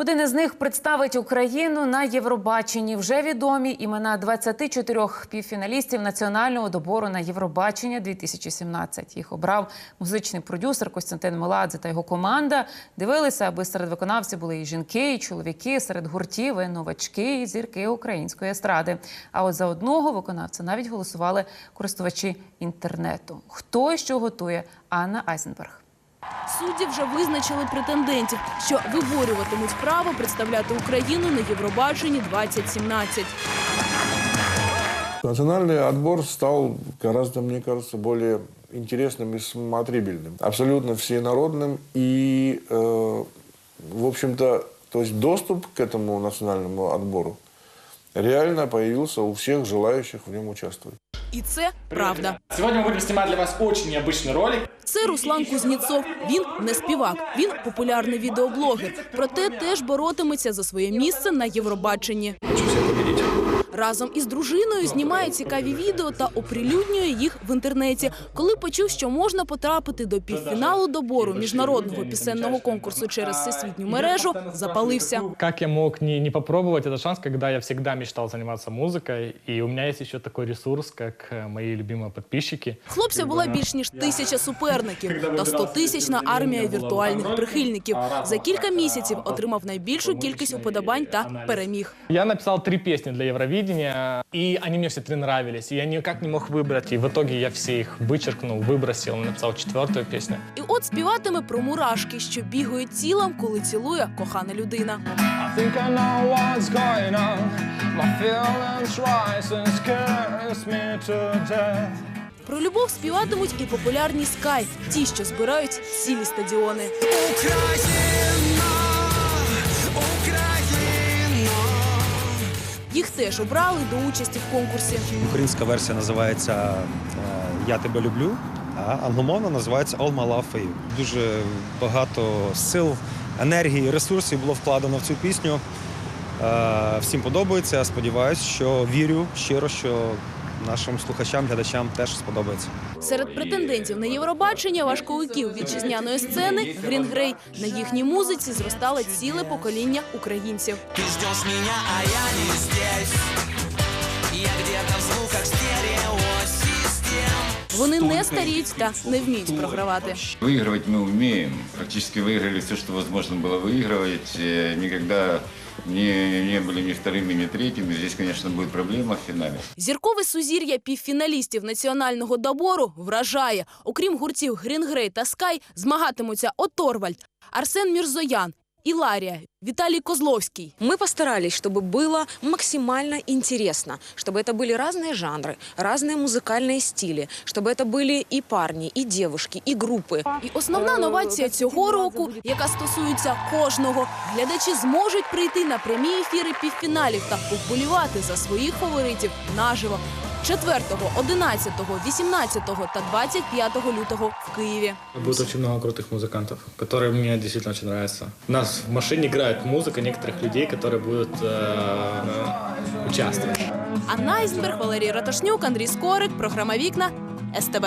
Один із них представить Україну на Євробаченні. Вже відомі імена 24 півфіналістів національного добору на Євробачення 2017. Їх обрав музичний продюсер Костянтин Меладзе та його команда. Дивилися, аби серед виконавців були і жінки, і чоловіки, серед гуртів, і новачки, і зірки української естради. А от за одного виконавця навіть голосували користувачі інтернету. Хто і що готує Анна Айзенберг. Судді вже визначили претендентів, що виборюватимуть право представляти Україну на Євробаченні 2017. Национальный отбор стал гораздо, мне кажется, более интересным и смотрибельным. Абсолютно всенародным и, э, в общем-то, то есть доступ к этому национальному отбору реально появился у всех желающих в нем участвовать. І це правда. Сегодня мы будем снимать для вас очень необычный ролик. Це Руслан Кузнєцов. Він не співак, він популярний відеоблогер. Проте теж боротиметься за своє місце на Євробаченні. Разом із дружиною знімає цікаві відео та оприлюднює їх в інтернеті. Коли почув, що можна потрапити до півфіналу добору міжнародного пісенного конкурсу через всесвітню мережу, запалився. Как я мог не, не попробовать этот шанс, когда я всегда мечтал заниматься музыкой, и у меня есть еще такой ресурс, как э, мои любимые подписчики. Хлопця була більш ніж тисяча суперників та стотисячна армія віртуальних прихильників. За кілька місяців отримав найбільшу кількість уподобань та переміг. Я написал три песни для Евровидения, и они мне все три нравились, и я никак не мог выбрать, и в итоге я все их вычеркнул, выбросил, написал четвертую песню. І от співатиме про мурашки, що бігають тілом, коли цілує кохана людина. I think I know what's going on. My feelings rise and scares me to death. Про любов співатимуть і популярні скай, ті, що збирають цілі стадіони. Їх теж обрали до участі в конкурсі. Українська версія називається е, Я тебе люблю, а англомовна називається All My Love For You. Дуже багато сил, енергії, ресурсів було вкладено в цю пісню. Е, Всім подобається. Сподіваюсь, що вірю щиро, що нашим слухачам, глядачам теж сподобається. Серед претендентів на Євробачення важковиків вітчизняної сцени Грін Грей. На їхній музиці зростало ціле покоління українців. Ти ждеш мене, а я не здесь Я где-то в звуках стереосистем Вони не старіють та не вміють програвати. Выигрывать мы умеем. Практически выиграли все, что возможно было выигрывать. Э, Никогда не, не были ни вторыми, ни третьими. Здесь, конечно, будет проблема в финале. Зіркове сузір'я півфіналістів національного добору вражає. Окрім гуртів Грінгрей та Скай, змагатимуться Оторвальд, Арсен Мірзоян, Іларія, Віталій Козловський. Мы постарались, чтобы было максимально интересно, чтобы это были разные жанры, разные музыкальные стили, чтобы это были и парни, и девушки, и группы. І основна новація цього року, яка стосується кожного, глядачі зможуть прийти на прямі ефіри півфіналів та повболівати за своїх фаворитів наживо 4, 11, 18 та 25 лютого в Києві. Будет очень много крутых музыкантов, которые мне действительно очень нравятся. У нас в машине играет музыка некоторых людей, которые будут э, участвовать. Анна Айзенберг, Валерій Раташнюк, Андрій Скорик, програма Вікна СТБ.